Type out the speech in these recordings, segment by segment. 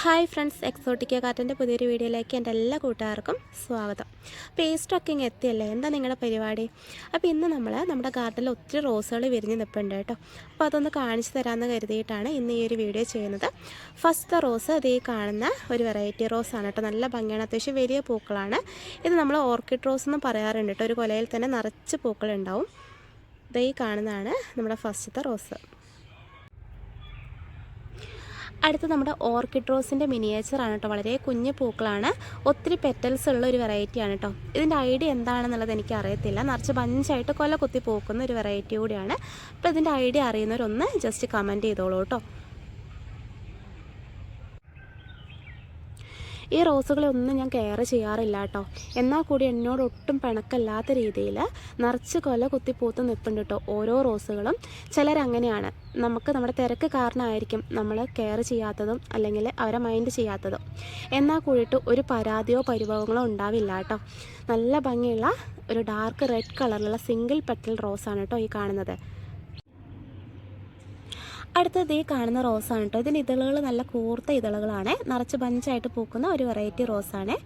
Hi friends Exotica കാറ്റന്റെ പുതിയൊരു വീഡിയോയിലേക്ക് എന്റെ എല്ലാ കൂട്ടുകാർക്കും സ്വാഗതം. പേസ്റ്റൊക്കെ ഇങ്ങ് എത്തിയല്ലേ? എന്താ നിങ്ങളുടെ പരിപാടി? അപ്പോൾ ഇന്ന് നമ്മൾ നമ്മുടെ ഗാർഡനിൽ ഒത്തിരി റോസുകൾ വിരിഞ്ഞ് നിൽപ്പുണ്ട് കേട്ടോ. അപ്പോൾ അതൊന്ന് കാണിച്ചു തരാമെന്ന് കരുതിയിട്ടാണ് ഇന്ന് ഈ ഒരു വീഡിയോ ചെയ്യുന്നത്. ഫസ്റ്റ് റോസ് അത് ഈ കാണുന്ന ഒരു വെറൈറ്റി റോസാണ് കേട്ടോ. നല്ല ഭംഗിയാണ്. അത്യാവശ്യം വലിയ പൂക്കളാണ്. ഇത് നമ്മൾ ഓർക്കിഡ് റോസ് എന്ന് പറയാറുണ്ട് കേട്ടോ. ഒരു കൊലയിൽ തന്നെ നിറച്ച് പൂക്കളുണ്ടാവും. ഇതേ കാണുന്നതാണ് നമ്മുടെ ഫസ്റ്റത്തെ റോസ് അടുത്ത് നമ്മുടെ ഓർക്കിഡ് റോസിന്റെ മിനിയേച്ചറാണ് കേട്ടോ. വളരെ കുഞ്ഞു പൂക്കളാണ്. ഒത്തിരി പെറ്റൽസ് ഉള്ള ഒരു വെറൈറ്റിയാണ് കേട്ടോ. ഇതിന്റെ ഐഡിയ എന്താണെന്നുള്ളത് എനിക്ക് അറിയത്തില്ല. നിറച്ച് ബഞ്ചായിട്ട് കൊല കുത്തി പൂക്കുന്ന ഒരു വെറൈറ്റി കൂടിയാണ്. അപ്പോൾ ഇതിന്റെ ഐഡിയ അറിയുന്നവരൊന്ന് ജസ്റ്റ് കമന്റ് ചെയ്തോളൂ കേട്ടോ. ഈ റോസുകളെ ഒന്നും ഞാൻ കെയർ ചെയ്യാറില്ല കേട്ടോ. എന്നാൽ കൂടി എന്നോട് ഒട്ടും പിണക്കല്ലാത്ത രീതിയിൽ നിറച്ച് കൊല കുത്തി പൂത്ത് നിൽപ്പുണ്ട് കേട്ടോ ഓരോ റോസുകളും. ചിലരങ്ങനെയാണ് നമുക്ക് നമ്മുടെ തിരക്ക് കാരണമായിരിക്കും നമ്മൾ കെയർ ചെയ്യാത്തതും അല്ലെങ്കിൽ അവരെ മൈൻഡ് ചെയ്യാത്തതും. എന്നാൽ കൂടിയിട്ട് ഒരു പരാതിയോ പരിഭവങ്ങളോ ഉണ്ടാവില്ല കേട്ടോ. നല്ല ഭംഗിയുള്ള ഒരു ഡാർക്ക് റെഡ് കളറിലുള്ള സിംഗിൾ പെറ്റൽ റോസാണ് കേട്ടോ ഈ കാണുന്നത്. അടുത്തത് ഈ കാണുന്ന റോസാണ് കേട്ടോ ഇതിന് ഇതളുകൾ നല്ല കൂർത്ത ഇതളുകളാണ്. നിറച്ച് ബഞ്ചായിട്ട് പൂക്കുന്ന ഒരു വെറൈറ്റി റോസാണ്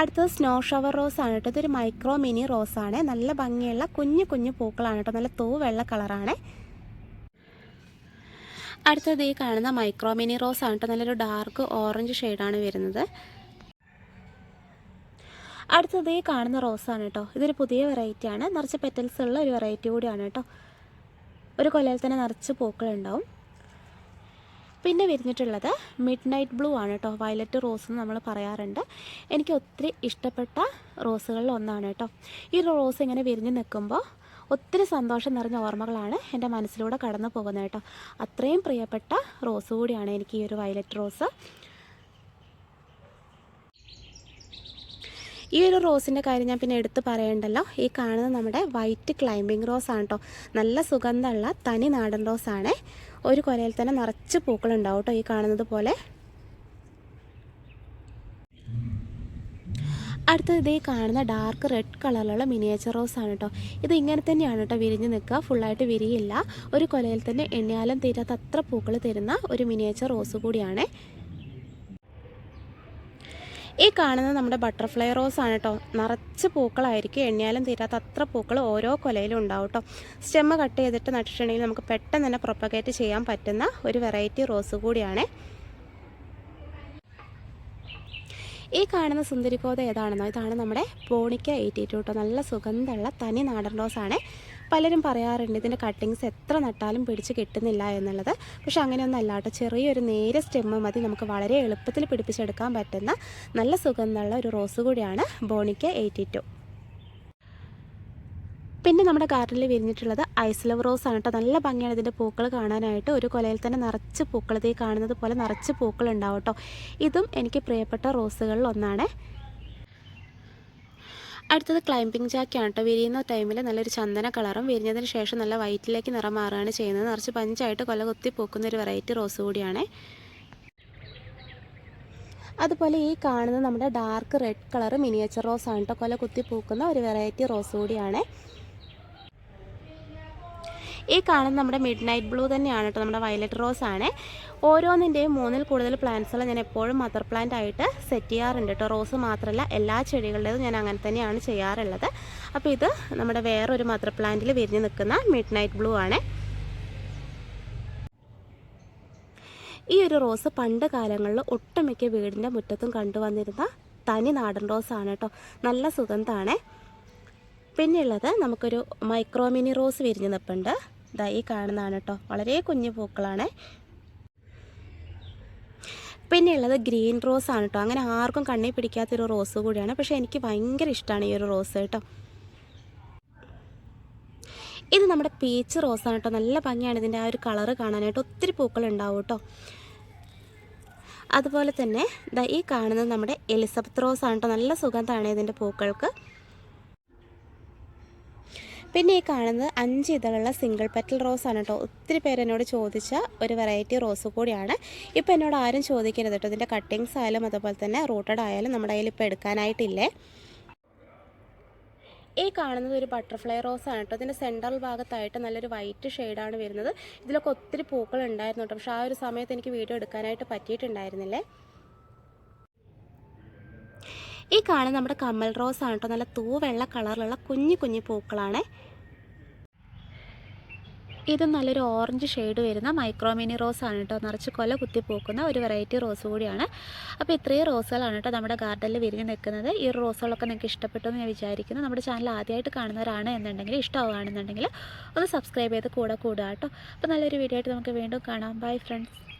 അടുത്തത് സ്നോ ഷവർ റോസ് റോസാണ് കേട്ടോ ഇതൊരു മൈക്രോ മിനി റോസാണ് നല്ല ഭംഗിയുള്ള കുഞ്ഞു കുഞ്ഞു പൂക്കളാണ് കേട്ടോ നല്ല തൂ വെള്ള കളറാണ് അടുത്തത് ഈ കാണുന്ന മൈക്രോ മിനി റോസ് ആണ് കേട്ടോ നല്ലൊരു ഡാർക്ക് ഓറഞ്ച് ഷെയ്ഡാണ് വരുന്നത്. അടുത്തത് ഈ കാണുന്ന റോസാണ് കേട്ടോ ഇതൊരു പുതിയ വെറൈറ്റിയാണ് നിറച്ച് പെറ്റൽസ് ഉള്ള ഒരു വെറൈറ്റി കൂടിയാണ് കേട്ടോ ഒരു കൊലയിൽ തന്നെ നിറച്ച് പൂക്കളുണ്ടാവും. പിന്നെ വിരിഞ്ഞിട്ടുള്ളത് മിഡ് നൈറ്റ് ബ്ലൂ ആണ് കേട്ടോ. വയലറ്റ് റോസ് എന്ന് നമ്മൾ പറയാറുണ്ട്. എനിക്ക് ഒത്തിരി ഇഷ്ടപ്പെട്ട റോസുകളിൽ ഒന്നാണ് കേട്ടോ. ഈ റോസ് ഇങ്ങനെ വിരിഞ്ഞ് നിൽക്കുമ്പോൾ ഒത്തിരി സന്തോഷം നിറഞ്ഞ ഓർമ്മകളാണ് എന്റെ മനസ്സിലൂടെ കടന്നു പോകുന്നത് കേട്ടോ. അത്രയും പ്രിയപ്പെട്ട റോസ് കൂടിയാണ് എനിക്ക് ഈ ഒരു വയലറ്റ് റോസ് ഈ ഒരു റോസിന്റെ കാര്യം ഞാൻ പിന്നെ എടുത്ത് പറയണ്ടല്ലോ. ഈ കാണുന്നത് നമ്മുടെ വൈറ്റ് ക്ലൈമ്പിംഗ് റോസ് ആണ് കേട്ടോ നല്ല സുഗന്ധമുള്ള തനി നാടൻ റോസ് ആണ്. ഒരു കൊലയിൽ തന്നെ നിറച്ച് പൂക്കളുണ്ടാവും കേട്ടോ ഈ കാണുന്നത് പോലെ. അടുത്തത് ഇതേ കാണുന്ന ഡാർക്ക് റെഡ് കളറിലുള്ള മിനിയേച്ചർ റോസ് ആണ് കേട്ടോ ഇത് ഇങ്ങനെ തന്നെയാണ് കേട്ടോ വിരിഞ്ഞ് നിൽക്കുക. ഫുള്ളായിട്ട് വിരിയില്ല. ഒരു കൊലയിൽ തന്നെ എണ്ണിയാലും തീരാത്ത അത്ര പൂക്കൾ തരുന്ന ഒരു മിനിയേച്ചർ റോസ് കൂടിയാണ്. ഈ കാണുന്ന നമ്മുടെ ബട്ടർഫ്ലൈ റോസ് ആണ് കേട്ടോ നിറച്ച് പൂക്കളായിരിക്കും. എണ്ണിയാലും തീരാത്ത അത്ര പൂക്കൾ ഓരോ കൊലയിലും ഉണ്ടാവും കേട്ടോ സ്റ്റെമ്മ കട്ട് ചെയ്തിട്ട് നട്ടിട്ടുണ്ടെങ്കിൽ നമുക്ക് പെട്ടെന്ന് തന്നെ പ്രൊപ്പഗേറ്റ് ചെയ്യാൻ പറ്റുന്ന ഒരു വെറൈറ്റി റോസ് കൂടിയാണ്. ഈ കാണുന്ന സുന്ദരിക്കോത ഏതാണെന്നോ? ഇതാണ് നമ്മുടെ പോണിക്ക എയ്റ്റി ടു കേട്ടോ നല്ല സുഗന്ധമുള്ള തനി നാടൻ റോസാണ് പലരും പറയാറുണ്ട് ഇതിന്റെ കട്ടിങ്സ് എത്ര നട്ടാലും പിടിച്ച് കിട്ടുന്നില്ല എന്നുള്ളത്. പക്ഷെ അങ്ങനെയൊന്നും അല്ലാട്ടോ. ചെറിയൊരു നേരെ സ്റ്റെമ്മ് മതി. നമുക്ക് വളരെ എളുപ്പത്തിൽ പിടിപ്പിച്ചെടുക്കാൻ പറ്റുന്ന നല്ല സുഗന്ധമുള്ള ഒരു റോസ് കൂടിയാണ് ബോണിക്ക എയ്റ്റി ടു. പിന്നെ നമ്മുടെ ഗാർഡനിൽ വിരിഞ്ഞിട്ടുള്ളത് ഐസ്ലവ് റോസ് ആണ് കേട്ടോ. നല്ല ഭംഗിയാണ് ഇതിന്റെ പൂക്കൾ കാണാനായിട്ട്. ഒരു കൊലയിൽ തന്നെ നിറച്ച് പൂക്കൾ ഇതേ കാണുന്നത് പോലെ നിറച്ച് പൂക്കൾ ഉണ്ടാവും കേട്ടോ. ഇതും എനിക്ക് പ്രിയപ്പെട്ട റോസുകളിൽ ഒന്നാണ്. അടുത്തത് ക്ലൈമ്പിംഗ് ജാക്കാണ് കേട്ടോ വിരിയുന്ന ടൈമിൽ നല്ലൊരു ചന്ദന കളറും വിരിഞ്ഞതിന് ശേഷം നല്ല വൈറ്റിലേക്ക് നിറം മാറുകയാണ് ചെയ്യുന്നത്. നിറച്ച് പഞ്ചായിട്ട് കൊല കുത്തി പൂക്കുന്ന ഒരു വെറൈറ്റി റോസ് കൂടിയാണ്. അതുപോലെ ഈ കാണുന്ന നമ്മുടെ dark red colour miniature rose ആണ് കേട്ടോ കൊല കുത്തി പൂക്കുന്ന ഒരു വെറൈറ്റി റോസ് കൂടിയാണ്. ഈ കാണുന്നത് നമ്മുടെ മിഡ് നൈറ്റ് ബ്ലൂ തന്നെയാണ് കേട്ടോ നമ്മുടെ വയലറ്റ് റോസ് ആണ്. ഓരോന്നിന്റെയും മൂന്നിൽ കൂടുതൽ പ്ലാന്റ്സുകൾ ഞാൻ എപ്പോഴും മദർ പ്ലാന്റ് ആയിട്ട് സെറ്റ് ചെയ്യാറുണ്ട് കേട്ടോ റോസ് മാത്രമല്ല എല്ലാ ചെടികളുടേതും ഞാൻ അങ്ങനെ തന്നെയാണ് ചെയ്യാറുള്ളത്. അപ്പോൾ ഇത് നമ്മുടെ വേറൊരു മദർ പ്ലാന്റിൽ വിരിഞ്ഞ് നിൽക്കുന്ന മിഡ് നൈറ്റ് ബ്ലൂ ആണ്. ഈ ഒരു റോസ് പണ്ട് കാലങ്ങളിൽ ഒട്ടുമിക്ക വീടിന്റെ മുറ്റത്തും കണ്ടുവന്നിരുന്ന തനി നാടൻ റോസാണ് കേട്ടോ നല്ല സുഗന്ധമാണ്. പിന്നെയുള്ളത് നമുക്കൊരു മൈക്രോമിനി റോസ് വിരിഞ്ഞ് നിൽപ്പുണ്ട് ഇതാ ഈ കാണുന്നതാണ് കേട്ടോ വളരെ കുഞ്ഞു പൂക്കളാണ്. പിന്നെയുള്ളത് ഗ്രീൻ റോസ് ആണ് കേട്ടോ അങ്ങനെ ആർക്കും കണ്ണി പിടിക്കാത്തൊരു റോസ് കൂടിയാണ്. പക്ഷേ എനിക്ക് ഭയങ്കര ഇഷ്ടമാണ് ഈ ഒരു റോസ് കേട്ടോ ഇത് നമ്മുടെ പീച്ച് റോസ് ആണ് കേട്ടോ നല്ല ഭംഗിയാണ് ഇതിന്റെ ആ ഒരു കളറ് കാണാനായിട്ട്. ഒത്തിരി പൂക്കൾ ഉണ്ടാവും കേട്ടോ അതുപോലെ തന്നെ ഈ കാണുന്നത് നമ്മുടെ എലിസബത്ത് റോസ് ആണ് കേട്ടോ നല്ല സുഗന്ധമാണ് ഇതിന്റെ പൂക്കൾക്ക്. പിന്നെ ഈ കാണുന്നത് അഞ്ച് ഇതളുള്ള സിംഗിൾ പെറ്റൽ റോസ് ആണ് കേട്ടോ ഒത്തിരി പേരെന്നോട് ചോദിച്ച ഒരു വെറൈറ്റി റോസ് കൂടിയാണ്. ഇപ്പോൾ എന്നോട് ആരും ചോദിക്കരുത് കേട്ടോ ഇതിന്റെ കട്ടിങ്സ് ആയാലും അതുപോലെ തന്നെ റൂട്ടഡ് ആയാലും നമ്മുടെ കയ്യിൽ ഇപ്പോൾ എടുക്കാനായിട്ടില്ലേ? ഈ കാണുന്നത് ഒരു ബട്ടർഫ്ലൈ റോസ് ആണ് കേട്ടോ ഇതിന്റെ സെൻട്രൽ ഭാഗത്തായിട്ട് നല്ലൊരു വൈറ്റ് ഷെയ്ഡാണ് വരുന്നത്. ഇതിലൊക്കെ ഒത്തിരി പൂക്കൾ ഉണ്ടായിരുന്നു കേട്ടോ പക്ഷേ ആ ഒരു സമയത്ത് എനിക്ക് വീഡിയോ എടുക്കാനായിട്ട് പറ്റിയിട്ടുണ്ടായിരുന്നില്ലേ? ഈ കാണുന്ന നമ്മുടെ കമ്മൽ റോസ് ആണ് കേട്ടോ നല്ല തൂവെള്ള കളറിലുള്ള കുഞ്ഞു കുഞ്ഞു പൂക്കളാണ്. ഇത് നല്ലൊരു ഓറഞ്ച് ഷെയ്ഡ് വരുന്ന മൈക്രോമിനി റോസ് ആണ് കേട്ടോ നിറച്ച് കൊല കുത്തി പൂക്കുന്ന ഒരു വെറൈറ്റി റോസ് കൂടിയാണ്. അപ്പോൾ ഇത്രയും റോസുകളാണ് കേട്ടോ നമ്മുടെ ഗാർഡനിൽ വിരിഞ്ഞ് നിൽക്കുന്നത്. ഈ റോസുകളൊക്കെ നിങ്ങൾക്ക് ഇഷ്ടപ്പെട്ടു എന്ന് ഞാൻ വിചാരിക്കുന്നു. നമ്മുടെ ചാനൽ ആദ്യമായിട്ട് കാണുന്നവരാണ് എന്നുണ്ടെങ്കിൽ ഇഷ്ടമാവുകയാണെന്നുണ്ടെങ്കിൽ ഒന്ന് സബ്സ്ക്രൈബ് ചെയ്ത് കൂടെ കൂടുക കേട്ടോ അപ്പോൾ നല്ലൊരു വീഡിയോ ആയിട്ട് നമുക്ക് വീണ്ടും കാണാം. Bye friends